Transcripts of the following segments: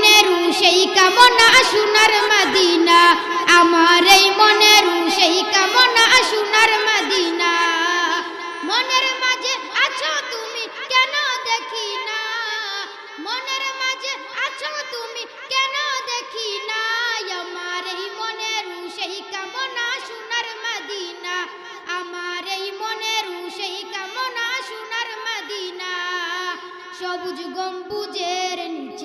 মনের সেই কামনা সোনার মদিনা। আমার এই মনের সেই কামনা সোনার মদিনা। মনের মাঝে আছো তুমি কেন দেখি না মনের মাঝে আছো তুমি কেন দেখি না আমার এই মনের সেই কামনা সোনার মদিনা। আমার এই মনের সেই কামনা সোনার মদিনা। সবুজ গম্বুজের নিচে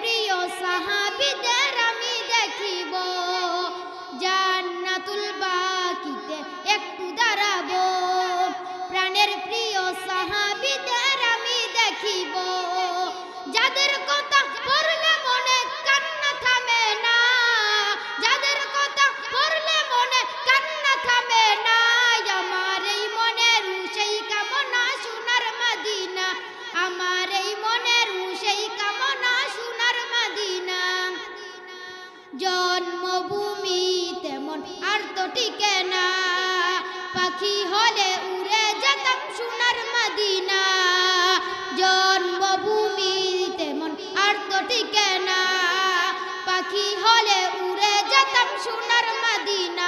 প্রিয় সাহাবিদের টিকে না। পাখি হলে উড়ে যেতাম সোনার মদিনা। জন্মভূমি তেমন আর তো টিকে না। পাখি হলে উড়ে যেতাম সোনার মদিনা।